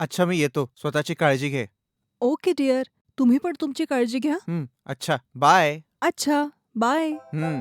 अच्छा मी येतो. स्वतःची काळजी घे. Okay dear. तुम्ही पण तुमची काळजी घ्या. हं, अच्छा. बाय. अच्छा. बाय. हं.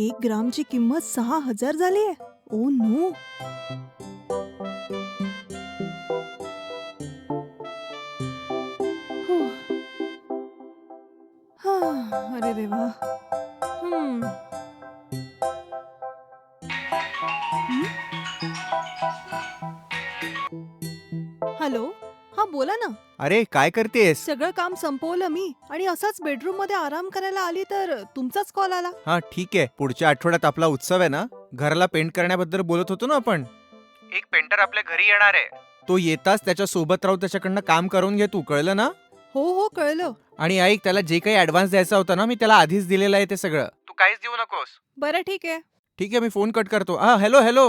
एक ग्रामची किंमत सहा हजार झाली आहे. Oh no. अरे देवा. अरे काय करतेस? सगळं काम संपवलं मी आणि असाच बेडरूममध्ये आराम करायला आली तर तुमचाच कॉल आला. हा ठीक आहे. पुढच्या आठवड्यात आपला उत्सव आहे ना? घराला पेंट करण्याबद्दल बोलत होतो ना आपण? एक पेंटर आपल्या घरी येणार आहे. तो येताच त्याच्या सोबत राहू त्याच्याकडनं काम करून घे तू कळलं ना? हो हो कळलं. आणि ऐक त्याला जे काही ऍडव्हान्स द्यायचा होता ना मी त्याला आधीच दिलेला आहे ते सगळं. तू काहीच देऊ नकोस. बरं ठीक आहे. ठीक आहे मी फोन कट करतो. हा हॅलो हॅलो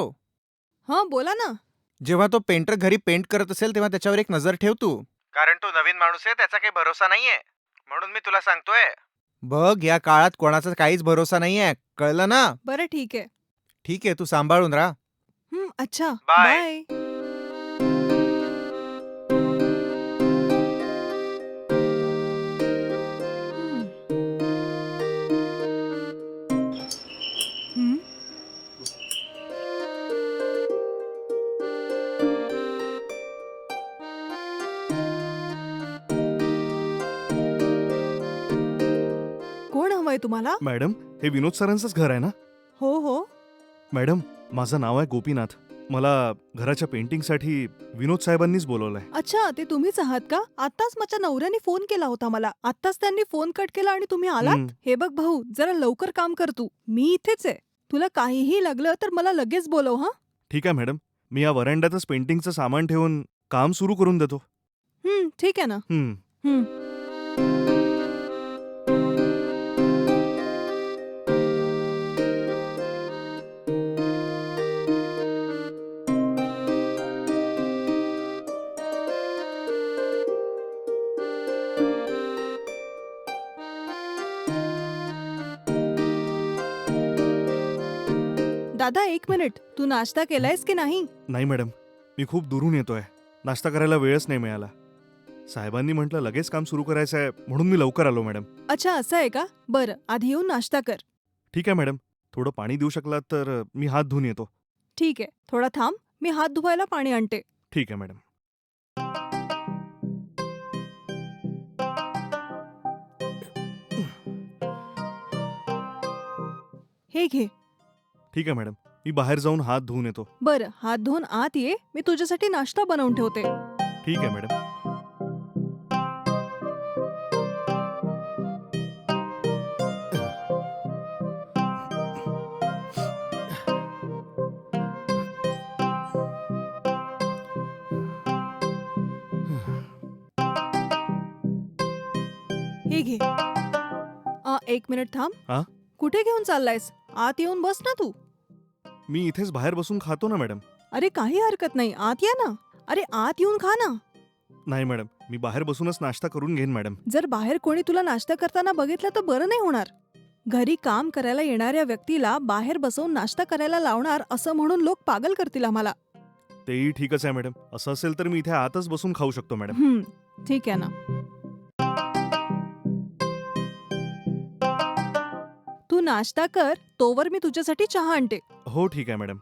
हा बोला ना. जेव्हा तो पेंटर घरी पेंट करत असेल तेव्हा त्याच्यावर एक नजर ठेव तू. कारण तो नवीन माणूस आहे त्याचा काही भरोसा नाहीये. म्हणून मी तुला सांगतोय. बघ या काळात कोणाचा काहीच भरोसा नाहीये. कळलं ना? बरं ठीक आहे. ठीक आहे तू सांभाळून राहा. हं, अच्छा. Bye. बाय तुम्हाला? मॅडम हे विनोद सरांचंच घर आहे ना? हो हो. मॅडम माझं नाव आहे गोपीनाथ. मला घराच्या पेंटिंगसाठी विनोद साहेबांनीच बोलवलंय. अच्छा ते तुम्हीच आहात का? आताच माझ्या नवऱ्याने फोन केला होता मला. आताच त्यांनी फोन कट केला आणि तुम्ही आलात? हं, हे बघ भाऊ जरा लवकर काम कर तू. मी इथेच आहे. तुला काहीही लागलं तर मला लगेच बोलव हा? ठीक आहे मॅडम. मी या वरांड्यातच पेंटिंगचं सामान ठेवून काम सुरू करून देतो. हं, ठीक आहे ना. हं, हं. दादा एक मिनिट. तू नाश्ता केलायस की नाही? नाही मॅडम. मी खूप दुरून येतोय. नाश्ता करायला वेळच नाही मिळाला. साहेबांनी म्हटलं लगेच काम सुरू करायचं आहे म्हणून मी लवकर आलो मॅडम. अच्छा असं आहे का? बरं आधी येऊन नाश्ता कर. ठीक आहे मॅडम. थोडं पाणी देऊ शकलात तर अ, मी हात धुवून येतो. ठीक आहे. थोडा थांब. मी हात धुवायला पाणी आणते. ठीक आहे मॅडम. हे घे. ठीक आहे मॅडम. मी बाहेर जाऊन हात धुवून येतो. बरं हात धुवून आत ये. मी तुझ्यासाठी नाश्ता बनवून ठेवते. ठीक आहे मॅडम. हे घे. आ, एक मिनिट थांब. हा? कुठे घेऊन चाललायस? आत येऊन बस ना तू. मी इथेच बाहेर बसून खातो ना मॅडम. अरे काही हरकत नाही. आत या ना. अरे आत येऊन खा ना. नाही मॅडम. मी बाहेर बसूनच नाश्ता करून घेईन मॅडम. जर बाहेर कोणी तुला नाश्ता करताना बघितलं तर बरं नाही होणार. घरी काम करायला येणाऱ्या व्यक्तीला बाहेर बसवून नाश्ता करायला लावणार असं म्हणून लोक पागल करतील आम्हाला. तेही ठीकच आहे मॅडम. असं असेल तर मी इथे आतच बसून खाऊ शकतो मॅडम. ठीक आहे ना. नाश्ता कर तोवर मी तुझ्यासाठी चहा आणते. हो ठीक आहे मॅडम.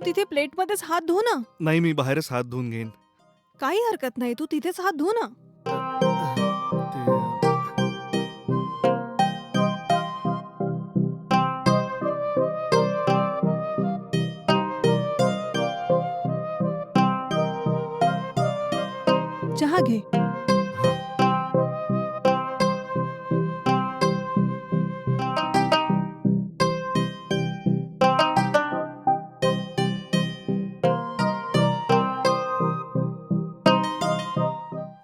तू तिथे प्लेटमध्येच हात धु ना. नाही मी बाहेरच हात धुवून घेईन. काही हरकत नाही तू तिथेच हात धु ना. चहा घे.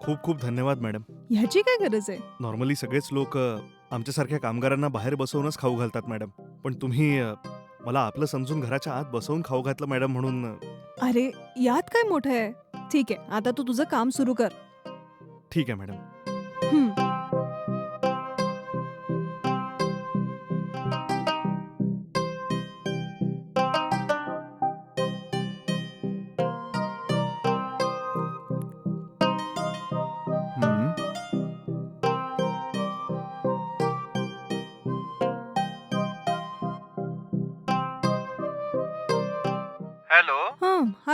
खूप खूप धन्यवाद मॅडम. ह्याची काय गरज आहे? नॉर्मली सगळेच लोक अ, आमच्यासारख्या कामगारांना बाहेर बसवूनच खाऊ घालतात मॅडम. पण तुम्ही अ, मला आपलं समजून घराच्या आत बसवून खाऊ घातलं मॅडम म्हणून अ, अरे यात काय मोठं आहे? ठीक आहे आता तू तुझं काम सुरू कर. ठीक आहे मॅडम. हम्म.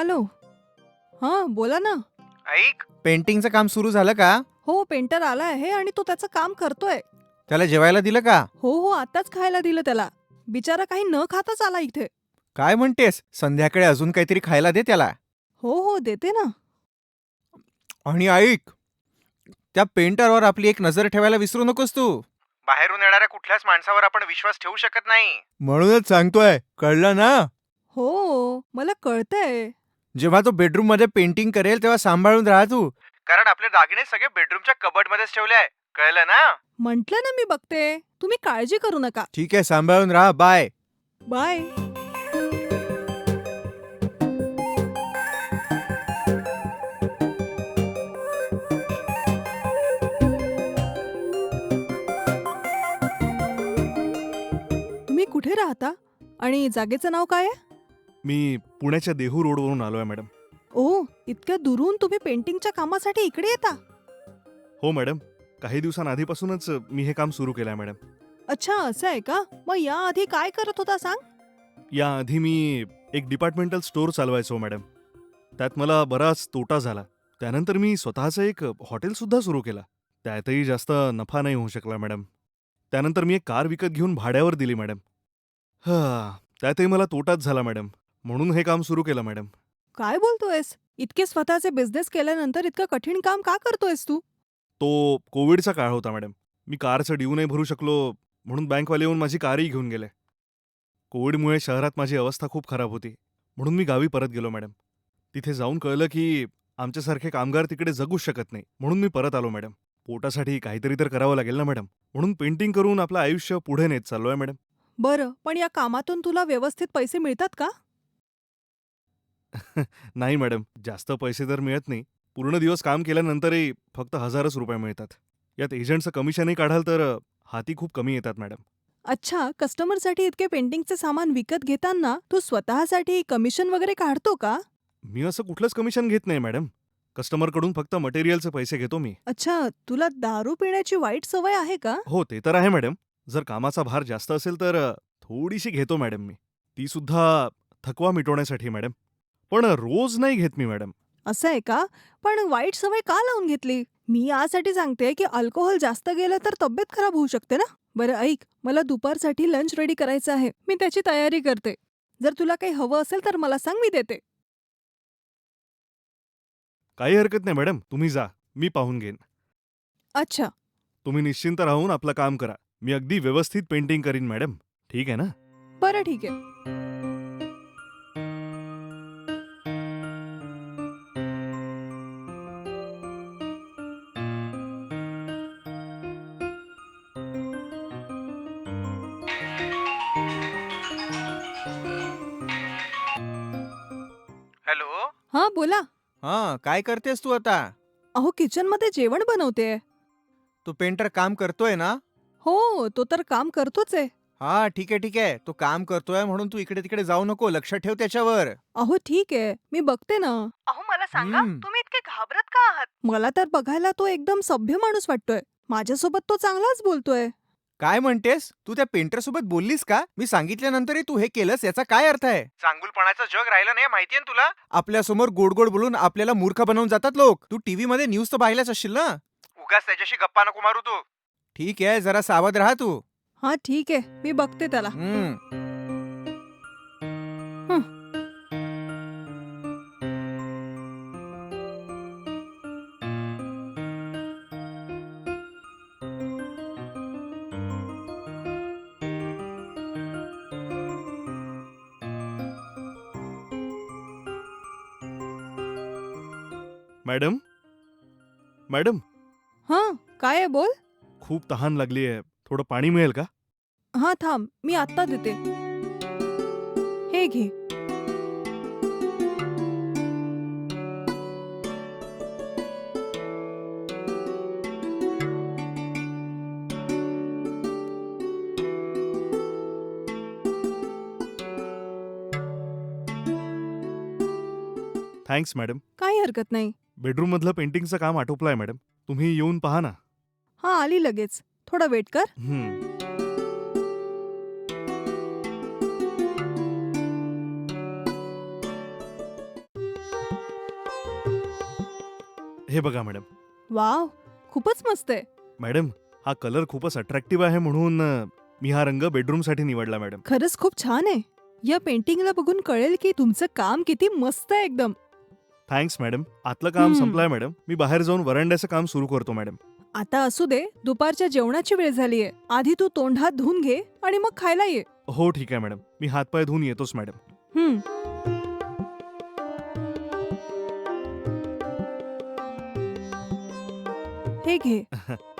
हां हॅलो. हां बोला ना. ऐक. पेंटिंगचं काम सुरू झालं का? हो पेंटर आला आहे आणि तो त्याचं काम करतोय. त्याला जेवायला दिलं का? हो हो आताच खायला दिलं त्याला. बिचारा काही न खाताच आला इथे. काय म्हणतेस? संध्याकाळी अजून काहीतरी खायला दे त्याला. हो हो देते ना. आणि ऐक त्या पेंटरवर आपली एक नजर ठेवायला विसरू नकोस तू. बाहेरून येणाऱ्या कुठल्याच माणसावर आपण विश्वास ठेवू शकत नाही. म्हणूनच सांगतोय कळलं ना? हो मला कळतंय. जेव्हा तो बेडरूममध्ये पेंटिंग करेल तेव्हा सांभाळून राहा तू. कारण आपले दागिने सगळे बेडरूमच्या कबड मध्येच ठेवले आहे. कळलं ना? म्हंटल ना मी बघते. तुम्ही काळजी करू नका. ठीक आहे सांभाळून राहा. बाय बाय तुम्ही कुठे राहता? आणि जागेचं नाव काय आहे? मी पुण्याच्या देहू रोडवरून आलो आहे मॅडम. ओ इतक्या दुरून तुम्ही पेंटिंगच्या कामासाठी इकडे येता? हो मॅडम. काही दिवसांआधीपासूनच मी हे काम सुरू केलं आहे मॅडम. अच्छा असं आहे का? मग याआधी काय करत होता सांग? याआधी मी एक डिपार्टमेंटल स्टोअर चालवायचो मॅडम. त्यात मला बराच तोटा झाला. त्यानंतर मी स्वतःचं एक हॉटेलसुद्धा सुरू केलं. त्यातही जास्त नफा नाही होऊ शकला मॅडम. त्यानंतर मी एक कार विकत घेऊन भाड्यावर दिली मॅडम. हा त्यातही मला तोटाच झाला मॅडम. म्हणून हे काम सुरू केलं मॅडम. काय बोलतोयस? इतके स्वतःचे बिझनेस केल्यानंतर इतकं कठीण काम का करतोयस तू? तो कोविडचा काळ होता मॅडम. मी कारचं ड्यू नाही भरू शकलो म्हणून बँकवाले येऊन माझी कारही घेऊन गेले. कोविडमुळे शहरात माझी अवस्था खूप खराब होती म्हणून मी गावी परत गेलो मॅडम. तिथे जाऊन कळलं की आमच्यासारखे कामगार तिकडे जगूच शकत नाही म्हणून मी परत आलो मॅडम. पोटासाठी काहीतरी तर करावं लागेल ना मॅडम. म्हणून पेंटिंग करून आपलं आयुष्य पुढे नेत चाललो आहे मॅडम. बरं पण या कामातून तुला व्यवस्थित पैसे मिळतात का? नाही मॅडम जास्त पैसे तर मिळत नाही. पूर्ण दिवस काम केल्यानंतरही फक्त हजारच रुपये मिळतात. यात एजंटचं कमिशनही काढाल तर अ, हाती खूप कमी येतात मॅडम. अच्छा कस्टमरसाठी इतके पेंटिंगचे सामान विकत घेताना तू स्वतःसाठी कमिशन वगैरे काढतो का? मी असं कुठलंच कमिशन घेत नाही मॅडम. कस्टमरकडून फक्त मटेरियलचे पैसे घेतो मी. अच्छा तुला दारू पिण्याची वाईट सवय आहे का? हो ते तर आहे मॅडम. जर कामाचा भार जास्त असेल तर अ, थोडीशी घेतो मॅडम मी. ती सुद्धा थकवा मिटवण्यासाठी मॅडम. पण रोज नाही घेत मी मॅडम. असं आहे का? पण वाईट सवय का लावून घेतली? मी यासाठी सांगते की अल्कोहोल जास्त गेलं तर तब्येत खराब होऊ शकते ना? बरं ऐक. मला दुपारसाठी लंच रेडी करायचं आहे. मी त्याची तयारी करते. जर तुला काही हवं असेल तर मला सांग मी देते. काही हरकत नाही मॅडम. तुम्ही जा. मी पाहून घेईन. अच्छा. तुम्ही निश्चिंत राहून आपलं काम करा. मी अगदी व्यवस्थित पेंटिंग करीन मॅडम. ठीक आहे ना? बरं ठीक आहे. हां बोला. हा काय करतेस तू आता? अहो किचनमध्ये जेवण बनवते. तू पेंटर काम करतोय ना? हो तो तर काम करतोच आहे. हा ठीक आहे ठीक. आहे तो काम करतोय म्हणून तू इकडे तिकडे जाऊ नको लक्ष ठेव त्याच्यावर. अहो ठीक. आहे मी बघते ना. अहो मला सांगा, हम्म. तुम्ही इतके घाबरत का आहात? मला तर बघायला तो एकदम सभ्य माणूस वाटतोय. माझ्यासोबत तो चांगलाच बोलतोय. काय म्हणतेस? तू त्या पेंटर सोबत बोललीस का? मी सांगितल्यानंतरही तू हे केलंस याचा काय अर्थ आहे? चांगुलपणाचं जग राहिलं नाही माहितीये ना तुला? आपल्यासमोर गोड गोड बोलून आपल्याला मूर्ख बनवून जातात लोक. तू टीव्ही मध्ये न्यूज तर पाहिल्याच असशील ना? उगाच त्याच्याशी गप्पा नको मारू तू. ठीक आहे जरा सावध राहा तू. हा ठीक आहे. मी बघते त्याला. हम्म. मॅडम? मॅडम? हाँ काय आहे बोल? खूप तहान लागली आहे. थोडं पाणी मिळेल का? हाँ थांब. मी आत्ता देते. हे घे. थँक्स मॅडम काही हरकत नाही. बेडरूम मधलं पेंटिंगचं काम आटोपलंय मॅडम. तुम्ही येऊन पहा ना. हां आली लगेच. थोडा वेट कर. हम्म. हे बघा मॅडम. वाव खूपच मस्त आहे. मॅडम हा कलर खूपच अट्रॅक्टिव्ह आहे म्हणून अ, मी हा रंग बेडरूमसाठी निवडला मॅडम. खरंच खूप छान आहे. या पेंटिंगला बघून कळेल की तुमचं काम किती मस्त आहे एकदम. थँक्स मॅडम आतलं काम हम्म. संपलंय मॅडम मी बाहेर जाऊन वरांड्याचं काम सुरू करतो मॅडम आता असू दे दुपारच्या जेवणाची वेळ झालीये. आधी तू तोंड हात धुवून घे आणि मग खायला ये. हो ठीक आहे मॅडम मी हातपाय धुवून येतोच मॅडम हम्म. हे घे.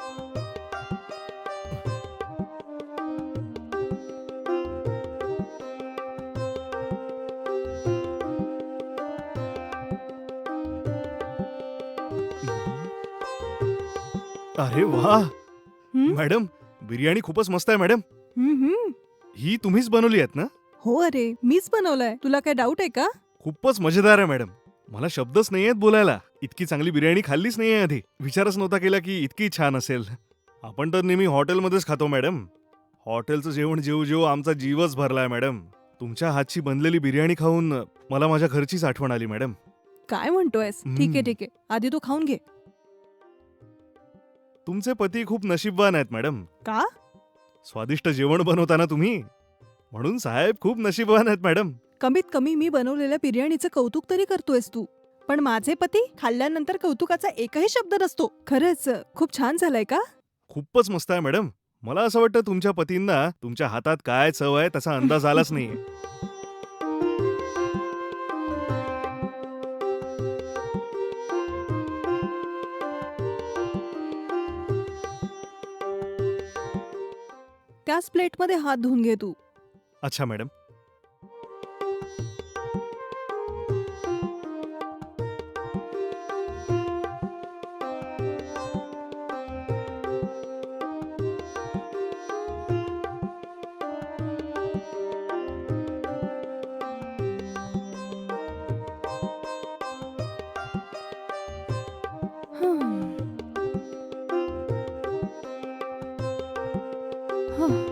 अरे वा. मॅडम बिर्याणी खूपच मस्त आहे मॅडम. ही तुम्हीच बनवली आहेत ना? हो अरे मीच बनवलंय. तुला काय डाऊट आहे का? खूपच मजेदार आहे मॅडम. मला शब्दच नाही आहेत बोलायला. इतकी चांगली बिर्याणी खाल्लीच नाहीये आधी. विचारच नव्हता केला की इतकी छान असेल. आपण तर नेहमी हॉटेलमध्येच खातो मॅडम. हॉटेलचं जेवण जेव जेव आमचा जीवच भरलाय मॅडम. तुमच्या हातची बनलेली बिर्याणी खाऊन मला माझ्या घरचीच आठवण आली मॅडम. काय म्हणतोयस? ठीक आहे. ठीक आहे. आधी तू खाऊन घे. तुमचे पती खूप नशीबवान आहेत मॅडम. का? स्वादिष्ट जेवण बनवताना तुम्ही. म्हणून साहेब खूप नशीबवान आहेत मॅडम. कमीत कमी मी बनवलेल्या बिर्याणीचं कौतुक तरी करतोयस तू. पण माझे पती खाल्ल्यानंतर कौतुकाचा एकही शब्द नसतो. खरंच खूप छान झालंय का? खूपच मस्त आहे मॅडम. मला असं वाटतं तुमच्या पतींना तुमच्या हातात काय चव आहे त्याचा अंदाज आलाच नाहीये त्याच प्लेटमध्ये हात धुवून घे तू अच्छा मॅडम हं. हं.